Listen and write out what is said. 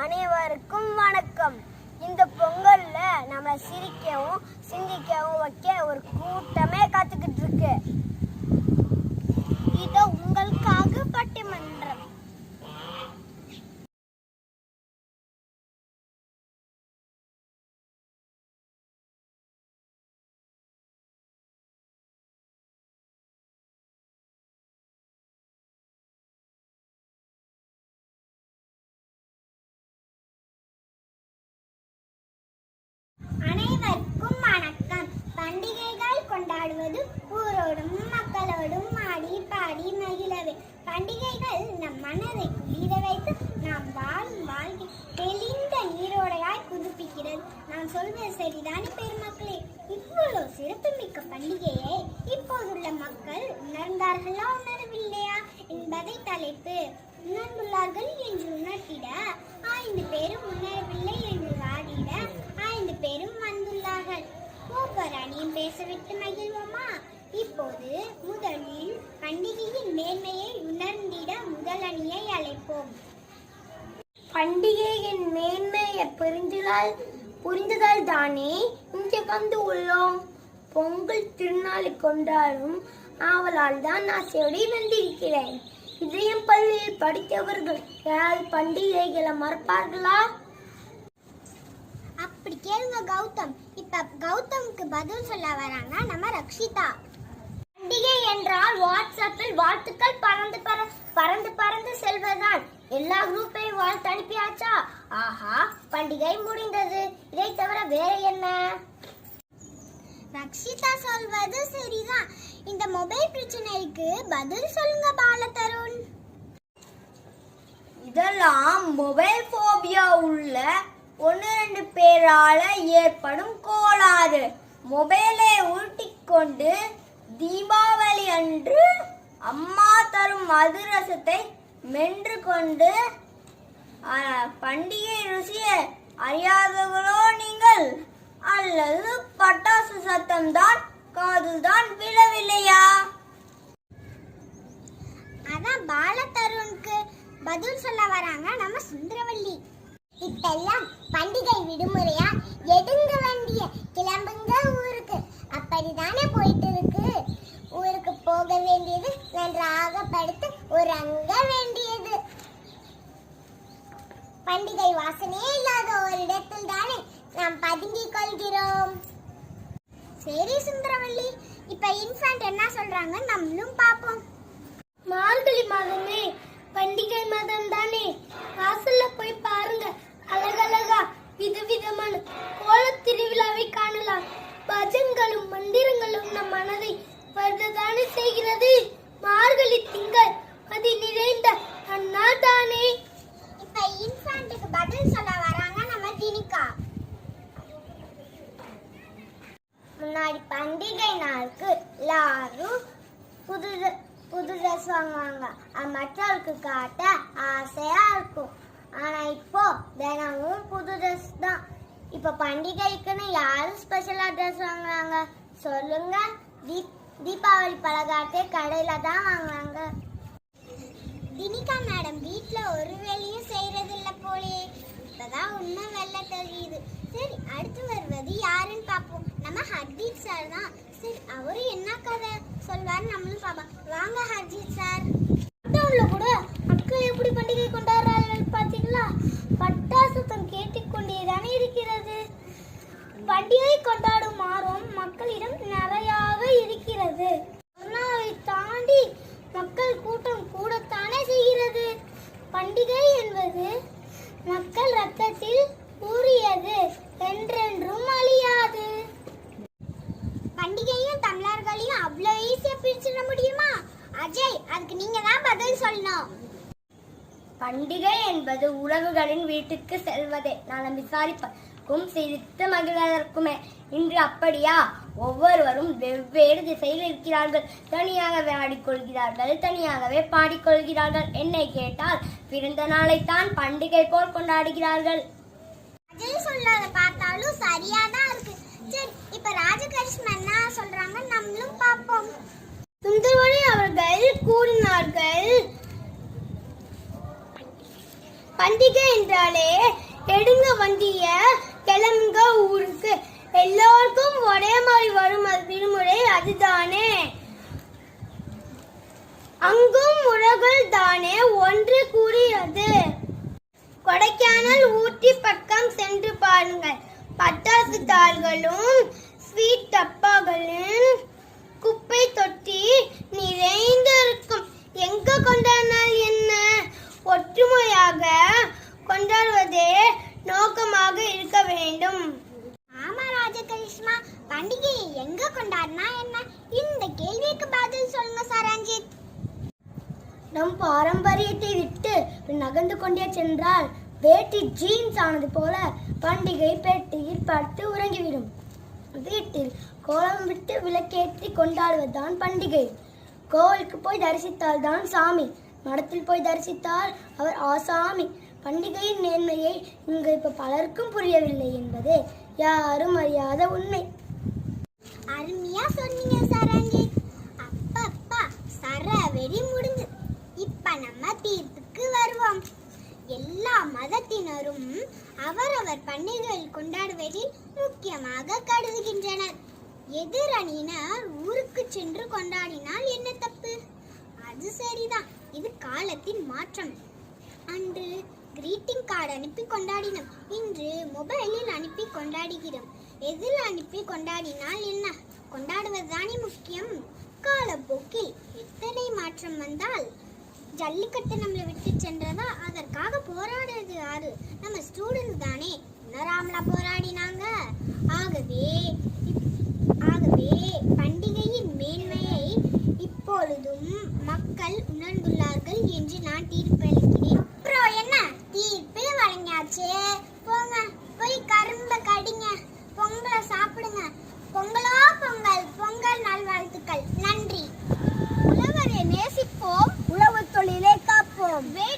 அனைவருக்கும் வணக்கம். இந்த பொங்கல்ல நம்ம சிரிக்கவும் சிந்திக்கவும் வைக்க ஒரு கூட்டமே காத்துக்கிட்டு இருக்கு. இதோ உங்களுக்காக பட்டிமன்ற மக்களோடும் மக்களோடும் ஆடி பாடி மகிழவே. பண்டிகைகள் நம் மனதை குளிர வைத்து நாம் வாழும் வாழ்க்கை தெளிந்த நீரோடையாய் புதுப்பிக்கிறது நான் சொல்வது சரிதானே பெருமக்களே? இவ்வளவு சிறப்புமிக்க பண்டிகையை இப்போதுள்ள மக்கள் உணர்ந்தார்களா உணரவில்லையா? என்பதை தலைப்பு உணர்ந்துள்ளார்கள் என்று உணர்த்திட ஐந்து பேரும் உணரவில்லை என்று வாடிட ஐந்து பேரும் வந்துள்ளார்கள். ஒவ்வொரு அணியும் பேசவிட்டு மகிழ்வோமா? இப்போது முதலில் பண்டிகையின் மேன்மையை உணர்ந்திட முதல் அணியை அழைப்போம். பண்டிகையின் மேன்மையை புரிந்துதால் புரிந்ததால் தானே இங்கே வந்து உள்ளோம். பொங்கல் திருநாளை கொண்டாடும் ஆவலால் தான் ஆசையோடு வந்திருக்கிறேன். இதயம் பள்ளியில் படித்தவர்கள் யாராவது பண்டிகைகளை மறப்பார்களா? அப்படி கேளுங்க கௌதம். இப்ப கௌதம்க்கு பதில் சொல்ல வராங்க நம்ம ரக்ஷிதா? பண்டிகை என்றால் வாட்ஸ்அப்பில் வாழ்த்துக்கள் பறந்து பற பறந்து பறந்து செல்வதுதான். எல்லா குரூப்பையும் வாழ்த்து அனுப்பியாச்சா? ஆஹா பண்டிகை முடிந்தது. இதை தவிர வேற என்ன? ரக்ஷிதா சொல்வது சரிதான். இந்த மொபைல் பிரச்சனைக்கு பதில் சொல்லுங்க பாலதருண். இதெல்லாம் மொபைல் போபியா உள்ள ஒன்று ரெண்டு பேரால ஏற்படும் கோளாறு. மொபைலை உருட்டிக்கொண்டு தீபாவளி அன்று அம்மா தரும் மதுரசத்தை மென்று கொண்டு பண்டிகை ருசியை அறியாதவர்களோ நீங்கள் அல்லது பட்டாசு சத்தம்தான் காதில் தான் விழவில்லையா? அதான் பாலதருனுக்கு பதில் சொல்ல வராங்க நம்ம சுந்தரவள்ளி. இப்பெல்லாம் பண்டிகை விடுமுறையா எடுங்க வண்டிய கிளம்புங்க ஊருக்கு. அப்படிதானே போயிட்டு இருக்கு? ஊருக்கு போக வேண்டியது நன்றாக படுத்து உறங்க வேண்டியது. பண்டிகை வாசனையே இல்லாத ஒரு இடத்தில் தானே நாம் பதுங்கிக் கொள்கிறோம். சரி சுந்தரவள்ளி இப்ப இன்ஃபேண்ட் என்ன சொல்றாங்க நம்மளும் பாப்போம் மார்கழி மாதமே ட்ரெஸ் வாங்குவாங்க மற்றவர்களுக்கு காட்ட ஆசையா இருக்கும். ஆனா இப்போ தினமும் புது ட்ரெஸ் தான். இப்ப பண்டிகைக்குன்னு யாரும் ஸ்பெஷலா ட்ரெஸ் வாங்குறாங்க? சொல்லுங்க. தீப் தீபாவளி பலகாரத்தை கடையில தான் வாங்குறாங்க. தினிகா மேடம் வீட்டில் ஒரு வேலையும் செய்யறது இல்ல போலே இப்பதான் உண்மை வெள்ள தெரியுது. சரி அடுத்து வருவது யாருன்னு பார்ப்போம். நம்ம ஹர்தீப் சார் தான். சரி அவரு என்ன கதை சொல்வார் நம்மளும் பார்ப்போம். வாங்க ஹர்ஜீத் சார் லாக்டவுன்ல கூட மக்கள் எப்படி பண்டிகை கொண்டாடுறார்கள் பாத்தீங்களா பட்டாசுத்தம் கேட்டுக்கொண்டேதானே இருக்கிறது. பண்டிகை கொண்டாடும் ஆர்வம் மக்களிடம் நிறையாக இருக்கிறது. பிரிச்சிட முடியுமா? அஜய் அதுக்கு நீங்க தான் பதில் சொல்லணும். பண்டிகை என்பது உறவுகளின் வீட்டுக்கு செல்வதே. நான் விசாரிப்பதற்கும் சிரித்து மகிழ்வதற்குமே. இன்று அப்படியா? ஒவ்வொருவரும் வெவ்வேறு திசையில் இருக்கிறார்கள். தனியாகவே ஆடிக்கொள்கிறார்கள் தனியாகவே பாடிக்கொள்கிறார்கள். என்னை கேட்டால் பிறந்த நாளைத்தான் பண்டிகை போல் கொண்டாடுகிறார்கள். அஜய் சொல்லாத பார்த்தாலும் சரியா தான் இருக்கு. சரி இப்ப ராஜகரிஷ்மா என்ன சொல்றாங்க நம்மளும் பார்ப்போம் சுந்தரவழி அவர்கள் கூறினார்கள் பண்டிகை என்றாலே எடுங்க வண்டிய கிளம்புங்க ஊருக்கு. எல்லோருக்கும் ஒரே மாதிரி வரும் அது விடுமுறை அதுதானே? அங்கும் உறவுகள் தானே ஒன்று கூறியது. கொடைக்கானல் ஊட்டி பக்கம் சென்று பாருங்கள். பட்டாசு தாள்களும் ஸ்வீட் டப்பாக்களும் குப்பை தொட்டி நிறைந்திருக்கும். எங்க கொண்டான ஒற்றுமையாக கொண்டாடுவதே நோக்கமாக இருக்க வேண்டும். ஆமா ராஜகிருஷ்ணா பண்டிகையை எங்க கொண்டாடினா என்ன? இந்த கேள்விக்கு பதில் சொல்லுங்க சரஞ்சித் நம் பாரம்பரியத்தை விட்டு நகர்ந்து கொண்டே சென்றால் வேட்டி ஜீன்ஸ் ஆனது போல பண்டிகை பெட்டியில் படுத்து உறங்கிவிடும். வீட்டில் கோலம் விட்டு விளக்கேற்றி கொண்டாடுவதுதான் பண்டிகை. கோவிலுக்கு போய் தரிசித்தால் தான் சாமி. மடத்தில் போய் தரிசித்தால் அவர் ஆசாமி. பண்டிகையின் நேர்மையை இங்கு இப்ப பலருக்கும் புரியவில்லை என்பது யாரும் அறியாத உண்மை. அருமையா சொன்னீங்க சரஞ்சி அப்பப்பா சர வெடி முடிஞ்சு. இப்ப நம்ம தீர்ப்புக்கு வருவோம். எல்லா மதத்தினரும் அவரவர் பண்டிகைகள் கொண்டாடுவதில் முக்கியமாக கருதுகின்றனர். எதிரணியினர் ஊருக்கு சென்று கொண்டாடினால் என்ன தப்பு? அது சரிதான். இது காலத்தின் மாற்றம். அன்று கிரீட்டிங் கார்டு அனுப்பி கொண்டாடினோம். இன்று மொபைலில் அனுப்பி கொண்டாடுகிறோம். எதில் அனுப்பி கொண்டாடினால் என்ன? கொண்டாடுவதுதானே முக்கியம். காலப்போக்கில் எத்தனை மாற்றம் வந்தால்? ஜல்லிக்கட்டு நம்மளை விட்டு சென்றதா? அதற்காக போராடுறது யாரு நம்ம ஸ்டூடெண்ட் தானே. உணராமலா போராடினாங்க. ஆகவே இப்- ஆகவே பண்டிகையின் மேன்மையை இப்பொழுதும் மக்கள் வழங்குவார்கள் என்று நான் தீர்ப்பளிக்கிறேன். அப்புறம் என்ன? தீர்ப்பே வழங்கியாச்சே போங்க போய் கரும்ப கடிங்க. பொங்கலை சாப்பிடுங்க. பொங்கலோ பொங்கல். பொங்கல் நல்வாழ்த்துக்கள். நன்றி. உழவரை நேசிப்போம். உழவு தொழிலே காப்போம். வே